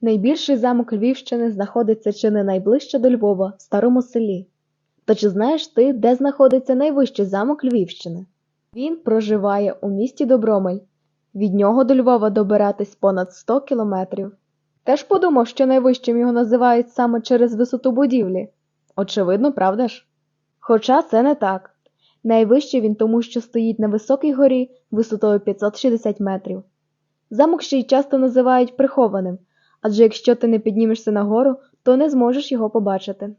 Найбільший замок Львівщини знаходиться чи не найближче до Львова, в старому селі. То чи знаєш ти, де знаходиться найвищий замок Львівщини? Він проживає у місті Добромель. Від нього до Львова добиратись понад 100 кілометрів. Теж подумав, що найвищим його називають саме через висоту будівлі. Очевидно, правда ж? Хоча це не так. Найвищий він тому, що стоїть на високій горі висотою 560 метрів. Замок ще й часто називають прихованим, адже якщо ти не піднімешся нагору, то не зможеш його побачити.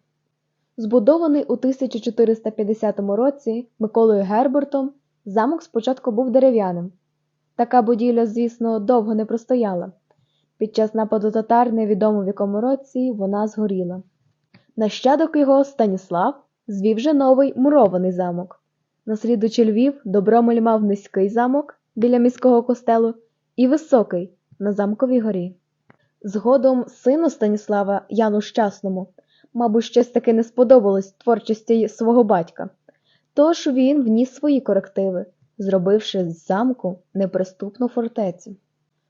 Збудований у 1450 році Миколою Гербертом, замок спочатку був дерев'яним. Така будівля, звісно, довго не простояла. Під час нападу татар, невідомо в якому році, вона згоріла. Нащадок його Станіслав звів же новий мурований замок. Наслідуючи Львів, Добромель мав низький замок біля міського костелу і високий на замковій горі. Згодом сину Станіслава Яну Щасному, мабуть, щось таки не сподобалось творчості свого батька, тож він вніс свої корективи, зробивши з замку неприступну фортецю.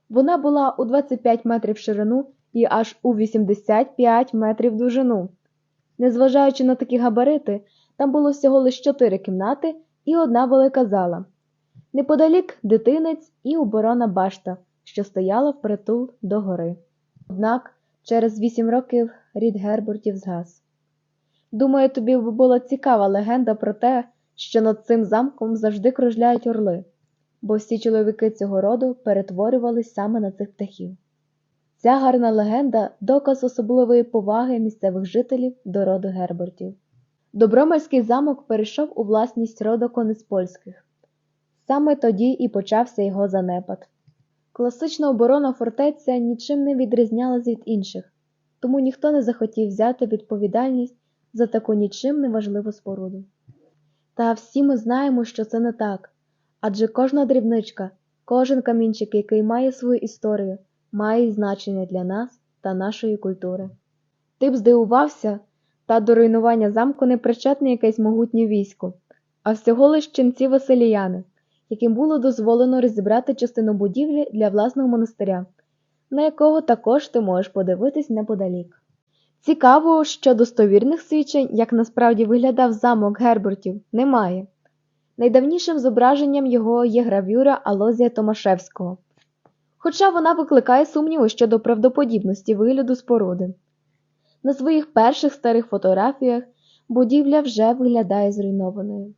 Вона була у 25 метрів ширину і аж у 85 метрів довжину. Незважаючи на такі габарити, там було всього лише чотири кімнати і одна велика зала. Неподалік дитинець і оборона башта, що стояла впритул до гори. Однак через вісім років рід Гербертів згас. Думаю, тобі б була цікава легенда про те, що над цим замком завжди кружляють орли, бо всі чоловіки цього роду перетворювались саме на цих птахів. Ця гарна легенда доказ особливої поваги місцевих жителів до роду Гербертів. Добромельський замок перейшов у власність роду Кониспольських. Саме тоді і почався його занепад. Класична оборона фортеця нічим не відрізнялась від інших, тому ніхто не захотів взяти відповідальність за таку нічим не важливу споруду. Та всі ми знаємо, що це не так, адже кожна дрібничка, кожен камінчик, який має свою історію, має значення для нас та нашої культури. Ти б здивувався, та до руйнування замку не причетне якесь могутнє військо, а всього лиш ченці василіяни, яким було дозволено розібрати частину будівлі для власного монастиря, на якого також ти можеш подивитись неподалік. Цікаво, що достовірних свідчень, як насправді виглядав замок Гербертів, немає. Найдавнішим зображенням його є гравюра Алозія Томашевського, хоча вона викликає сумніви щодо правдоподібності вигляду споруди. На своїх перших старих фотографіях будівля вже виглядає зруйнованою.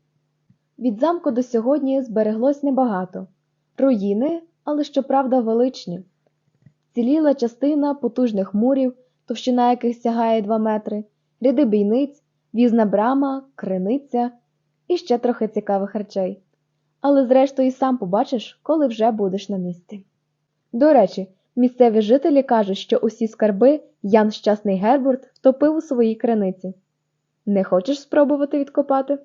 Від замку до сьогодні збереглось небагато руїни, але щоправда величні. Ціліла частина потужних мурів, товщина яких сягає 2 метри, ряди бійниць, візна брама, криниця і ще трохи цікавих речей. Але зрештою сам побачиш, коли вже будеш на місці. До речі, місцеві жителі кажуть, що усі скарби Ян Щасний Гербурт втопив у своїй криниці. Не хочеш спробувати відкопати?